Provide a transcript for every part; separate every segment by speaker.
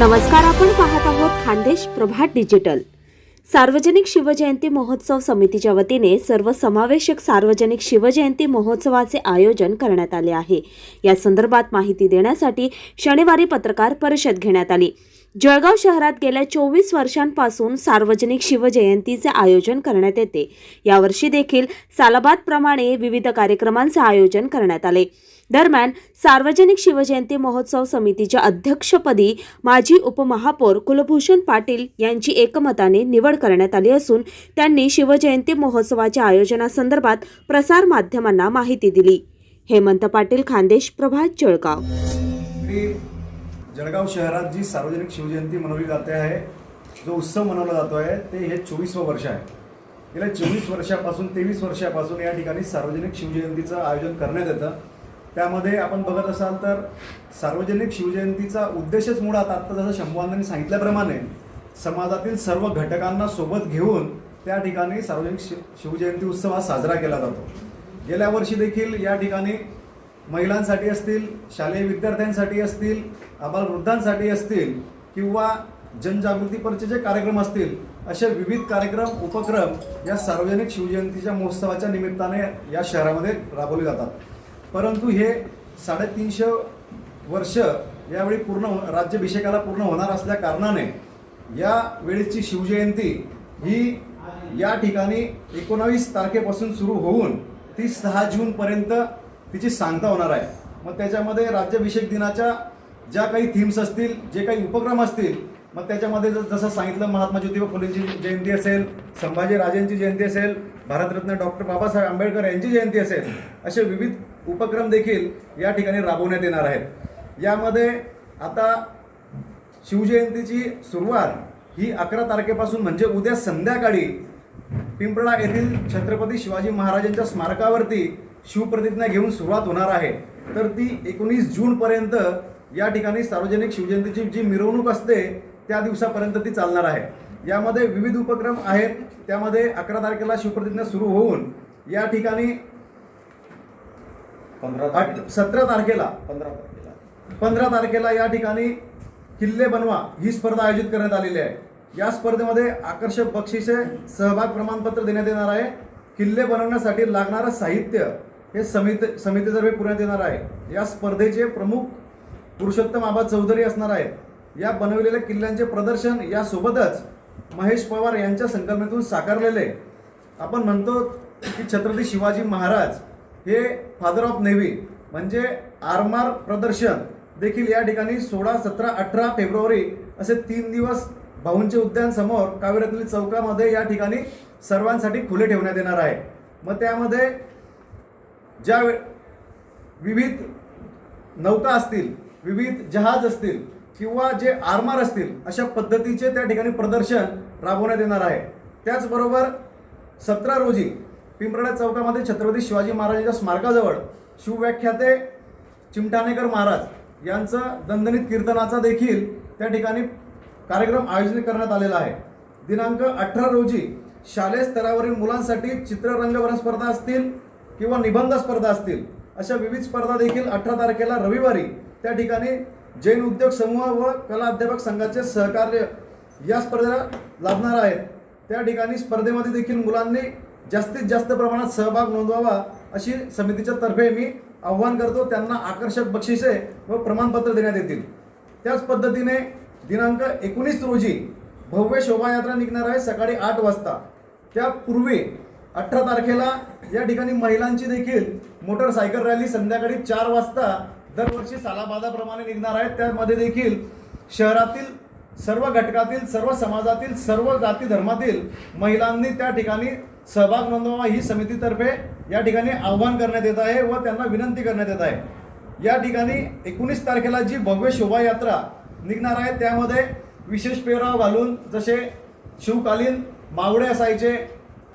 Speaker 1: नमस्कार आपण पाहत आहोत खानदेश प्रभात डिजिटल सार्वजनिक शिवजयंती महोत्सव समितीच्या वतीने सर्व समावेशक सार्वजनिक शिवजयंती महोत्सवाचे आयोजन करण्यात आले आहे. या संदर्भात माहिती देण्यासाठी शनिवारी पत्रकार परिषद घेण्यात आली. जळगाव शहरात गेल्या चोवीस वर्षांपासून सार्वजनिक शिवजयंतीचे आयोजन करण्यात येते. यावर्षी देखील सालाबादप्रमाणे विविध कार्यक्रमांचे आयोजन करण्यात आले. दरम्यान सार्वजनिक शिवजयंती महोत्सव समितीच्या अध्यक्षपदी माजी उपमहापौर कुलभूषण पाटील यांची एकमताने निवड करण्यात आली असून त्यांनी शिवजयंती महोत्सवाच्या आयोजनासंदर्भात प्रसारमाध्यमांना माहिती दिली. हेमंत पाटील खानदेश प्रभात जळगाव.
Speaker 2: जळगाव शहरात जी सार्वजनिक शिवजयंती मनवली जाते आहे जो उत्सव मनवला जातो आहे ते हे चोवीसवं वर्ष आहे. गेल्या चोवीस वर्षापासून तेवीस वर्षापासून या ठिकाणी सार्वजनिक शिवजयंतीचं आयोजन करण्यात येतं. त्यामध्ये आपण बघत असाल तर सार्वजनिक शिवजयंतीचा उद्देशच मुळात आत्ता जसं शंभूवांनी सांगितल्याप्रमाणे समाजातील सर्व घटकांना सोबत घेऊन त्या ठिकाणी सार्वजनिक शिव शिवजयंती उत्सव हा साजरा केला जातो. गेल्या वर्षी देखील या ठिकाणी महिलांसाठी असतील शालेय विद्यार्थ्यांसाठी असतील आबालवृद्धांसाठी असतील किंवा जनजागृतीपरचे जे कार्यक्रम असतील असे विविध कार्यक्रम उपक्रम या सार्वजनिक शिवजयंतीच्या महोत्सवाच्या निमित्ताने या शहरामध्ये राबवले जातात. परंतु हे साडेतीनशे वर्ष यावेळी पूर्ण हो-, राज्याभिषेकाला पूर्ण होणार असल्या कारणाने या वेळेची शिवजयंती ही या ठिकाणी एकोणावीस तारखेपासून सुरू होऊन ती सहा जूनपर्यंत तिची सांगता होणार आहे. मग त्याच्यामध्ये राज्याभिषेक दिनाच्या ज्या काही थीम्स असतील जे काही उपक्रम असतील मग त्याच्यामध्ये जर- जसं सांगितलं महात्मा ज्योतिबा फुलेंची जयंती असेल संभाजी राजेंची जयंती असेल भारतरत्न डॉक्टर बाबासाहेब आंबेडकर यांची जयंती असेल असे विविध उपक्रम देखील या ठिकाणी राबवण्यात येणार आहेत. यामध्ये आता शिवजयंतीची सुरुवात ही अकरा तारखेपासून म्हणजे उद्या संध्याकाळी पिंपळा येथील छत्रपती शिवाजी महाराजांच्या स्मारकावरती शिवप्रतिज्ञा घेऊन सुरुवात होणार आहे. तर ती एकोणीस जूनपर्यंत या ठिकाणी सार्वजनिक शिवजयंतीची जी मिरवणूक असते त्या दिवसापर्यंत ती चालणार आहे. यामध्ये विविध उपक्रम आहेत. त्यामध्ये अकरा तारखेला शिवप्रतिज्ञा सुरू होऊन या ठिकाणी
Speaker 3: पंधरा
Speaker 2: सतरा तारखेला
Speaker 3: पंधरा तारखेला.
Speaker 2: पंधरा तारखेला या ठिकाणी किल्ले बनवा ही स्पर्धा आयोजित करण्यात आलेली आहे. या स्पर्धेमध्ये आकर्षक बक्षिसे सहभाग प्रमाणपत्र देण्यात येणार आहे. किल्ले बनवण्यासाठी लागणारं साहित्य हे समिती समितीतर्फे पुरवण्यात येणार आहे. या स्पर्धेचे प्रमुख पुरुषोत्तम आबा चौधरी असणार आहेत. या बनवलेल्या किल्ल्यांचे प्रदर्शन यासोबतच महेश पवार यांच्या संकल्पनेतून साकारलेले. आपण म्हणतो की छत्रपती शिवाजी महाराज हे फादर ऑफ नेव्ही म्हणजे आरमार प्रदर्शन देखील या ठिकाणी सोळा सतरा अठरा फेब्रुवारी असे तीन दिवस भाऊंचे उद्यान समोर कावेरत्नी चौकामध्ये या ठिकाणी सर्वांसाठी खुले ठेवण्यात येणार आहे. मग त्यामध्ये ज्या विविध नौका असतील विविध जहाज असतील किंवा जे आरमार असतील अशा पद्धतीचे त्या ठिकाणी प्रदर्शन राबवण्यात येणार आहे. त्याचबरोबर सतरा रोजी पिंपळा चौकामध्ये छत्रपती शिवाजी महाराजांच्या स्मारकाजवळ शिवव्याख्याते चिमठाणेकर महाराज यांचं दणदणीत कीर्तनाचा देखील त्या ठिकाणी कार्यक्रम आयोजित करण्यात आलेला आहे. दिनांक अठरा रोजी शालेय स्तरावरील मुलांसाठी चित्ररंगवर्ण स्पर्धा असतील किंवा निबंध स्पर्धा असतील अशा विविध स्पर्धा देखील अठरा तारखेला रविवारी त्या ठिकाणी जैन उद्योग समूह व कला अध्यापक संघाचे सहकार्य या स्पर्धेला लाभणार आहेत. त्या ठिकाणी स्पर्धेमध्ये देखील मुलांनी जास्तीत जास्त प्रमाणात सहभाग नोंदवावा अशी समितीच्या तर्फे मी आव्हान करतो. त्यांना आकर्षक बक्षिसे व प्रमाणपत्र देण्यात येतील. त्याच पद्धतीने दिनांक एकोणीस रोजी भव्य शोभायात्रा निघणार आहे सकाळी आठ वाजता. त्यापूर्वी अठरा तारखेला या ठिकाणी महिलांची देखील मोटरसायकल रॅली संध्याकाळी चार वाजता दरवर्षी सालाबादाप्रमाणे निघणार आहेत त्यामध्ये देखील शहरातील सर्व घटकातील सर्व समाजातील सर्व जाती धर्मातील महिलांनी त्या ठिकाणी सहभाग नोंदवावा ही समितीतर्फे या ठिकाणी आव्हान करण्यात येत आहे व त्यांना विनंती करण्यात येत आहे. या ठिकाणी एकोणीस तारखेला जी भव्य शोभायात्रा निघणार आहे त्यामध्ये विशेष पेहराव घालून जसे शिवकालीन मावळे असायचे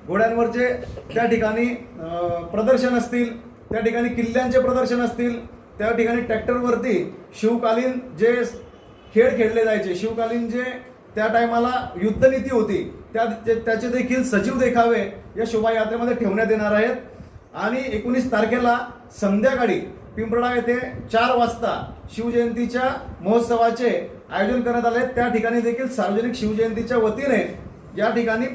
Speaker 2: घोड्यांवरचे त्या ठिकाणी प्रदर्शन असतील त्या ठिकाणी किल्ल्यांचे प्रदर्शन असतील त्या ठिकाणी ट्रॅक्टरवरती शिवकालीन जे खेळ खेळले जायचे शिवकालीन जे त्या टायमाला युद्धनीती होती त्या ते- त्याचे देखील सजीव देखावे या शोभायात्रेमध्ये ठेवण्यात येणार आहेत. आणि एकोणीस तारखेला संध्याकाळी पिंपळा येथे चार वाजता शिवजयंतीच्या महोत्सवाचे आयोजन करण्यात आले. त्या ठिकाणी देखील सार्वजनिक शिवजयंतीच्या वतीने या ठिकाणी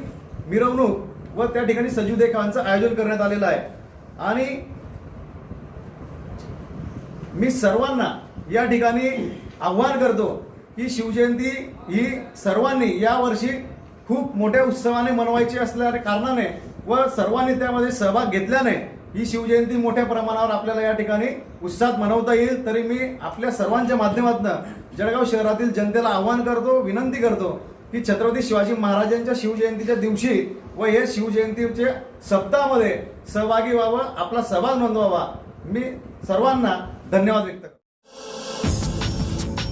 Speaker 2: मिरवणूक व त्या ठिकाणी सजीव देखावांचं आयोजन करण्यात आलेलं आहे. आणि मी सर्वांना या ठिकाणी आव्हान करतो की शिवजयंती ही सर्वांनी यावर्षी खूप मोठ्या उत्सवाने मनवायची असल्या कारणाने व सर्वांनी त्यामध्ये सहभाग घेतल्याने ही शिवजयंती मोठ्या प्रमाणावर आपल्याला या ठिकाणी उत्साहात मनवता येईल. तरी मी आपल्या सर्वांच्या माध्यमातून जळगाव शहरातील जनतेला आव्हान करतो विनंती करतो की छत्रपती शिवाजी महाराजांच्या शिवजयंतीच्या दिवशी व हे शिवजयंतीच्या शब्दामध्ये सहभागी व्हावं आपला सहभाग नोंदवावा. मी सर्वांना धन्यवाद व्यक्त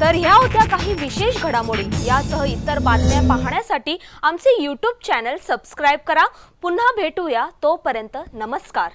Speaker 1: तर ह्या होत्या काही विशेष घडामोडी. यासह इतर बातम्या पाहण्यासाठी आमचे यूट्यूब चॅनल सबस्क्राईब करा. पुन्हा भेटूया तोपर्यंत नमस्कार.